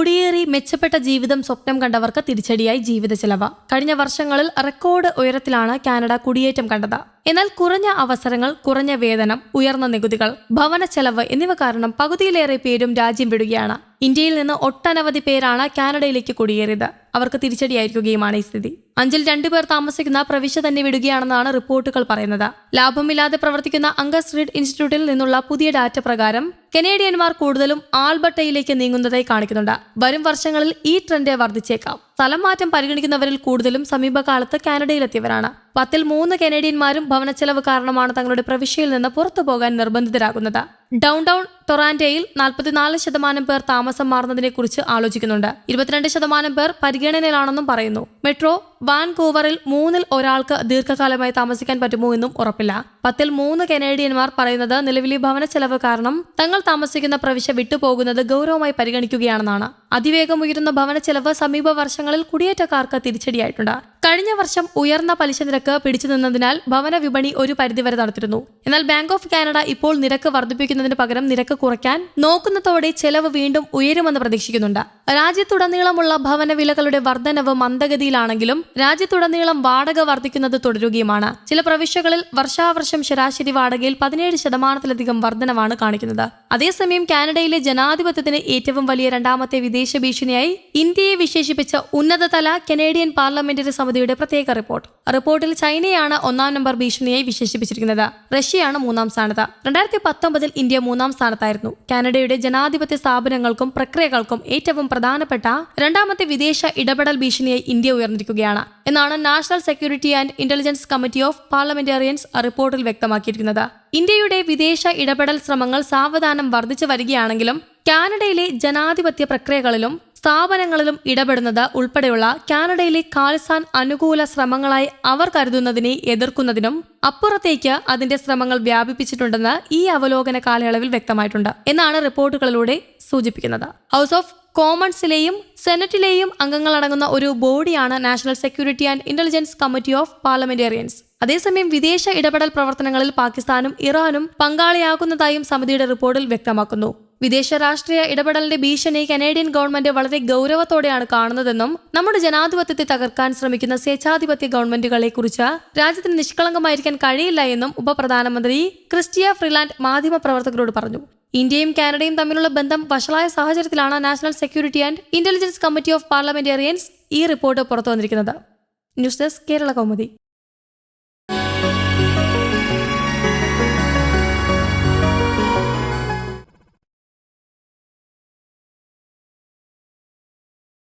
കുടിയേറി മെച്ചപ്പെട്ട ജീവിതം സ്വപ്നം കണ്ടവർക്ക് തിരിച്ചടിയായി ജീവിത ചെലവ് കഴിഞ്ഞ വർഷങ്ങളിൽ റെക്കോർഡ് ഉയരത്തിലാണ് കാനഡ കുടിയേറ്റം കണ്ടത്. എന്നാൽ കുറഞ്ഞ അവസരങ്ങൾ കുറഞ്ഞ വേതനം ഉയർന്ന നികുതികൾ ഭവന ചെലവ് എന്നിവ കാരണം പകുതിയിലേറെ പേരും രാജ്യം വിടുകയാണ്. ഇന്ത്യയിൽ നിന്ന് ഒട്ടനവധി പേരാണ് കാനഡയിലേക്ക് കുടിയേറിയത്. അവർക്ക് തിരിച്ചടിയായിരിക്കുകയുമാണ് ഈ സ്ഥിതി. അഞ്ചിൽ രണ്ടുപേർ താമസിക്കുന്ന പ്രവിശ്യ തന്നെ വിടുകയാണെന്നാണ് റിപ്പോർട്ടുകൾ പറയുന്നത്. ലാഭമില്ലാതെ പ്രവർത്തിക്കുന്ന അംഗസ് റീഡ് ഇൻസ്റ്റിറ്റ്യൂട്ടിൽ നിന്നുള്ള പുതിയ ഡാറ്റ പ്രകാരം കനേഡിയന്മാർ കൂടുതലും ആൽബർട്ടയിലേക്ക് നീങ്ങുന്നതായി കാണിക്കുന്നുണ്ട്. വരും വർഷങ്ങളിൽ ഈ ട്രെൻഡ് വർദ്ധിച്ചേക്കാം. സ്ഥലം മാറ്റം പരിഗണിക്കുന്നവരിൽ കൂടുതലും സമീപകാലത്ത് കാനഡയിലെത്തിയവരാണ്. പത്തിൽ മൂന്ന് കനേഡിയന്മാരും ഭവനച്ചെലവ് കാരണമാണ് തങ്ങളുടെ പ്രവിശ്യയിൽ നിന്ന് പുറത്തു പോകാൻ നിർബന്ധിതരാകുന്നത്. ഡൗൺ ടൗൺ ടൊറാൻഡോയിൽ നാൽപ്പത്തിനാല് ശതമാനം പേർ താമസം മാറുന്നതിനെക്കുറിച്ച് ആലോചിക്കുന്നുണ്ട്. ഇരുപത്തിരണ്ട് ശതമാനം പേർ പരിഗണനയിലാണെന്നും പറയുന്നു. മെട്രോ വാൻകൂവറിൽ മൂന്നിൽ ഒരാൾക്ക് ദീർഘകാലമായി താമസിക്കാൻ പറ്റുമോ എന്നും ഉറപ്പില്ല. പത്തിൽ മൂന്ന് കനേഡിയന്മാർ പറയുന്നത് നിലവിലെ ഭവന ചെലവ് കാരണം തങ്ങൾ താമസിക്കുന്ന പ്രവിശ്യ വിട്ടുപോകുന്നത് ഗൗരവമായി പരിഗണിക്കുകയാണെന്നാണ്. അതിവേഗം ഉയരുന്ന ഭവന ചെലവ് സമീപ വർഷങ്ങളിൽ കുടിയേറ്റക്കാർക്ക് തിരിച്ചടിയായിട്ടുണ്ട്. കഴിഞ്ഞ വർഷം ഉയർന്ന പലിശ നിരക്ക് പിടിച്ചു നിന്നതിനാൽ ഭവന വിപണി ഒരു പരിധിവരെ നടത്തിരുന്നു എന്നാൽ ബാങ്ക് ഓഫ് കാനഡ ഇപ്പോൾ നിരക്ക് വർദ്ധിപ്പിക്കുന്നതിന് പകരം നിരക്ക് കുറയ്ക്കാൻ നോക്കുന്നതോടെ ചെലവ് വീണ്ടും ഉയരുമെന്ന് പ്രതീക്ഷിക്കുന്നുണ്ട്. രാജ്യത്തുടനീളമുള്ള ഭവന വിലകളുടെ വർധനവ് മന്ദഗതിയിലാണെങ്കിലും രാജ്യത്തുടനീളം വാടക വർദ്ധിക്കുന്നത് തുടരുകയുമാണ്. ചില പ്രവിശ്യകളിൽ വർഷാവർഷം ശരാശരി വാടകയിൽ പതിനേഴ് ശതമാനത്തിലധികം വർധനവാണ് കാണിക്കുന്നത്. അതേസമയം കാനഡയിലെ ജനാധിപത്യത്തിന് ഏറ്റവും വലിയ രണ്ടാമത്തെ വിദേശ ഭീഷണിയായി ഇന്ത്യയെ വിശേഷിപ്പിച്ച ഉന്നതതല കനേഡിയൻ പാർലമെന്ററി സമിതിയുടെ പ്രത്യേക റിപ്പോർട്ട്. റിപ്പോർട്ടിൽ ചൈനയാണ് ഒന്നാം നമ്പർ ഭീഷണിയായി വിശേഷിപ്പിച്ചിരിക്കുന്നത്. റഷ്യയാണ് മൂന്നാം സ്ഥാനത്ത്. രണ്ടായിരത്തി പത്തൊമ്പതിൽ ഇന്ത്യ മൂന്നാം സ്ഥാനത്തായിരുന്നു. കാനഡയുടെ ജനാധിപത്യ സ്ഥാപനങ്ങൾക്കും പ്രക്രിയകൾക്കും ഏറ്റവും പ്രധാനപ്പെട്ട രണ്ടാമത്തെ വിദേശ ഇടപെടൽ ഭീഷണിയായി ഇന്ത്യ ഉയർന്നിരിക്കുകയാണ് എന്നാണ് national security and intelligence committee of parliamentarians റിപ്പോർട്ടിൽ വ്യക്തമാക്കിയിരിക്കുന്നത്. ഇന്ത്യയുടെ വിദേശ ഇടപെടൽ ശ്രമങ്ങൾ സാവധാനം വർദ്ധിച്ചു വരികയാണെങ്കിലും കാനഡയിലെ ജനാധിപത്യ പ്രക്രിയകളിലും സ്ഥാപനങ്ങളിലും ഇടപെടുന്നത് ഉൾപ്പെടെയുള്ള കാനഡയിലെ കാലിസ്ഥാൻ അനുകൂല ശ്രമങ്ങളായി അവർ കരുതുന്നതിനെ എതിർക്കുന്നതിനും അപ്പുറത്തേക്ക് അതിന്റെ ശ്രമങ്ങൾ വ്യാപിപ്പിച്ചിട്ടുണ്ടെന്ന് ഈ അവലോകന കാലയളവിൽ വ്യക്തമായിട്ടുണ്ട് എന്നാണ് റിപ്പോർട്ടുകളിലൂടെ സൂചിപ്പിക്കുന്നത്. ഹൗസ് ഓഫ് കോമൺസിലെയും സെനറ്റിലെയും അംഗങ്ങളടങ്ങുന്ന ഒരു ബോഡിയാണ് national security and intelligence committee of parliamentarians. അതേസമയം വിദേശ ഇടപെടൽ പ്രവർത്തനങ്ങളിൽ പാകിസ്ഥാനും ഇറാനും പങ്കാളിയാകുന്നതായും സമിതിയുടെ റിപ്പോർട്ടിൽ വ്യക്തമാക്കുന്നു. വിദേശ രാഷ്ട്രീയ ഇടപെടലിന്റെ ഭീഷണി കനേഡിയൻ ഗവൺമെന്റ് വളരെ ഗൗരവത്തോടെയാണ് കാണുന്നതെന്നും നമ്മുടെ ജനാധിപത്യത്തെ തകർക്കാൻ ശ്രമിക്കുന്ന സ്വേച്ഛാധിപത്യ ഗവൺമെന്റുകളെ കുറിച്ച് രാജ്യത്തിന് നിഷ്കളങ്കമായിരിക്കാൻ കഴിയില്ല എന്നും ഉപപ്രധാനമന്ത്രി ക്രിസ്റ്റിയ ഫ്രിലാൻഡ് മാധ്യമപ്രവർത്തകരോട് പറഞ്ഞു. ഇന്ത്യയും കാനഡയും തമ്മിലുള്ള ബന്ധം വഷളായ സാഹചര്യത്തിലാണ് national security and intelligence committee of parliamentarians ഈ റിപ്പോർട്ട് പുറത്തു വന്നിരിക്കുന്നത് ന്യൂസ് ഡെസ്ക് കേരള കൗമുദി.